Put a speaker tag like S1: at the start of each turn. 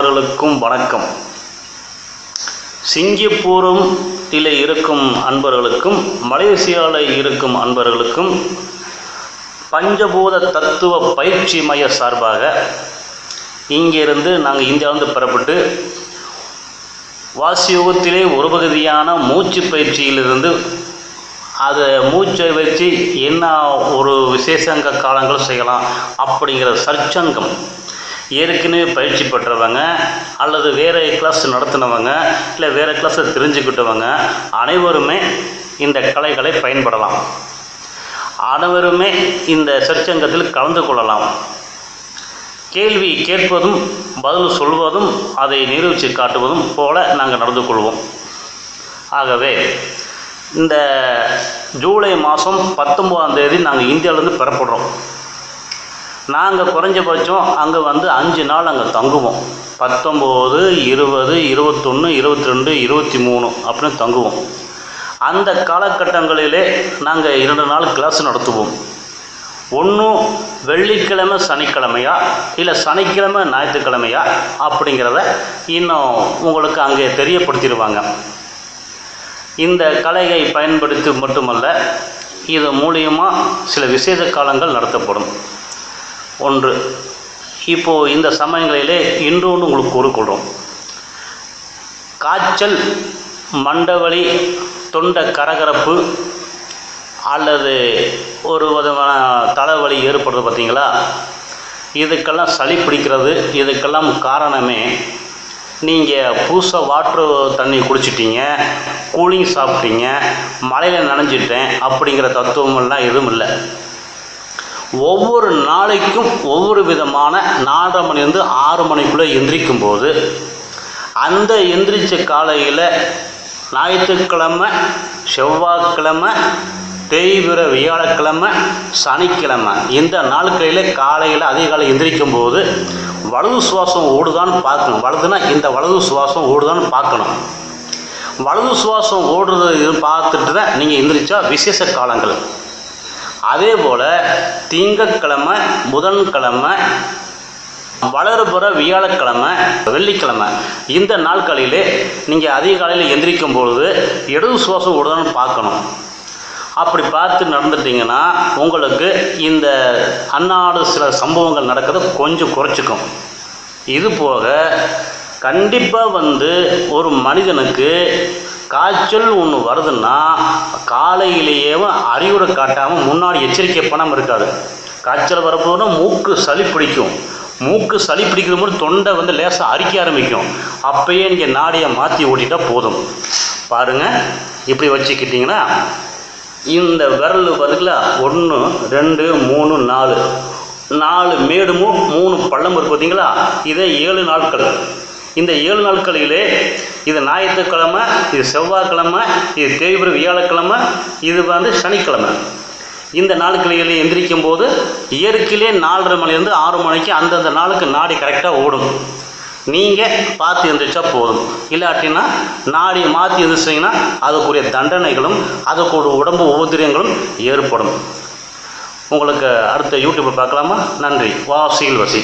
S1: அன்பர்களுக்கும் வணக்கம். சிங்கப்பூரும் இதில் இருக்கும் அன்பர்களுக்கும் மலேசியாவில் இருக்கும் அன்பர்களுக்கும் பஞ்சபூத தத்துவ பயிற்சி மைய சார்பாக இங்கிருந்து நாங்கள் இந்தியாவிலிருந்து பெறப்பட்டு வாசியோகத்திலே ஒரு பகுதியான மூச்சு பயிற்சியிலிருந்து அதை மூச்சை வச்சு என்ன ஒரு விசேஷங்க காலங்கள் செய்யலாம் அப்படிங்கிற சர்ச்சங்கம் ஏற்கனவே பயிற்சி பெற்றவங்க அல்லது வேறு கிளாஸ் நடத்தினவங்க இல்லை வேறு கிளாஸை தெரிஞ்சுக்கிட்டவங்க அனைவருமே இந்த கலைகளை பயன்படலாம். அனைவருமே இந்த சற்சங்கத்தில் கலந்து கொள்ளலாம். கேள்வி கேட்பதும் பதில் சொல்வதும் அதை நிரூபித்து காட்டுவதும் போல நாங்கள் நடந்து கொள்வோம். ஆகவே இந்த ஜூலை மாதம் பத்தொம்போதாம் தேதி நாங்கள் இந்தியாவிலேருந்து பெறப்படுறோம். நாங்கள் குறைஞ்சபட்சம் அங்கே வந்து அஞ்சு நாள் அங்கே தங்குவோம். பத்தொம்போது இருபது இருபத்தொன்று இருபத்தி ரெண்டு இருபத்தி மூணு அப்படின்னு தங்குவோம். அந்த காலகட்டங்களிலே நாங்கள் இரண்டு நாள் கிளாஸ் நடத்துவோம். ஒன்றும் வெள்ளிக்கிழமை சனிக்கிழமையா? இல்லை சனிக்கிழமை ஞாயிற்றுக்கிழமையா? அப்படிங்கிறத இன்னும் உங்களுக்கு அங்கே தெரியப்படுத்திடுவாங்க. இந்த கலையை பயன்படுத்தி மட்டுமல்ல இது மூலியமாக சில விசேஷ காலங்கள் நடத்தப்படும். ஒன்று. இப்போது இந்த சமயங்களிலே இன்னொன்று உங்களுக்கு கூறிக்கொள்கிறோம். காய்ச்சல் மண்டவழி தொண்டை கரகரப்பு அல்லது ஒரு விதமான தலைவலி ஏற்படுறது பார்த்தீங்களா? இதுக்கெல்லாம் சளி பிடிக்கிறது. இதுக்கெல்லாம் காரணமே நீங்கள் புதுசாக வாட்ரு தண்ணி குடிச்சிட்டீங்க கூலிங் சாப்பிட்டீங்க மழையில் நனைஞ்சிட்டேன் அப்படிங்கிற தத்துவமெல்லாம் எதுவும் இல்லை. ஒவ்வொரு நாளைக்கும் ஒவ்வொரு விதமான நாலரை மணிலேருந்து ஆறு மணிக்குள்ளே எந்திரிக்கும் போது அந்த எந்திரிச்ச காலையில் ஞாயிற்றுக்கிழமை செவ்வாய்க்கிழமை தேய்பிற வியாழக்கிழமை சனிக்கிழமை இந்த நாட்களில் காலையில் அதிகாலை எந்திரிக்கும் போது வலது சுவாசம் ஓடுதான்னு பார்க்கணும். வலதுனா இந்த வலது சுவாசம் ஓடுதான்னு பார்க்கணும். வலது சுவாசம் ஓடுறது பார்த்துட்டு தான் நீங்கள் எந்திரிச்சா விசேஷ காலங்கள். அதே போல் திங்கக்கிழமை புதன்கிழமை வளர்புற வியாழக்கிழமை வெள்ளிக்கிழமை. இந்த நாட்களிலே நீங்கள் அதிகாலையில் எந்திரிக்கும் பொழுது இடது சுவாசம் விடுதான்னு பார்க்கணும். அப்படி பார்த்து நடந்துட்டிங்கன்னா உங்களுக்கு இந்த அன்னாடு சில சம்பவங்கள் நடக்கிறது கொஞ்சம் குறைச்சிக்கும். இது போக கண்டிப்பாக வந்து ஒரு மனிதனுக்கு காய்ச்சல் ஒன்று வருதுன்னா காலையிலேயேவும் அறிவுரை காட்டாமல் முன்னாடி எச்சரிக்கை பண்ணாமல் இருக்காது. காய்ச்சல் வரப்போனா மூக்கு சளி பிடிக்கும். மூக்கு சளி பிடிக்கிற போது தொண்டை வந்து லேசாக அரிக்க ஆரம்பிக்கும். அப்பயே நீங்கள் நாடியை மாற்றி ஓட்டிட்டால் போதும். பாருங்கள் இப்படி வச்சுக்கிட்டிங்கன்னா இந்த விரல் பார்த்துக்கல ஒன்று ரெண்டு மூணு நாலு. நாலு மேடுமும் மூணு பள்ளம் இருக்கு பார்த்தீங்களா இதே ஏழு நாட்கள். இந்த ஏழு நாட்களிலே இது ஞாயிற்றுக்கிழமை இது செவ்வாய்க்கிழமை இது தேய்பிர வியாழக்கிழமை இது வந்து சனிக்கிழமை. இந்த நாட்களில் எந்திரிக்கும் போது இயற்கையிலே நாலரை மணிலேருந்து ஆறு மணிக்கு அந்தந்த நாளுக்கு நாடி கரெக்டாக ஓடும். நீங்கள் பார்த்து எழுந்திரிச்சா போதும். இல்லாட்டினா நாடி மாற்றி எழுந்திரிச்சிங்கன்னா அதுக்குரிய தண்டனைகளும் அதுக்கு உடம்பு உபதிரியங்களும் ஏற்படும். உங்களுக்கு அடுத்த யூடியூப்பில் பார்க்கலாமா? நன்றி. வாசியில் வசி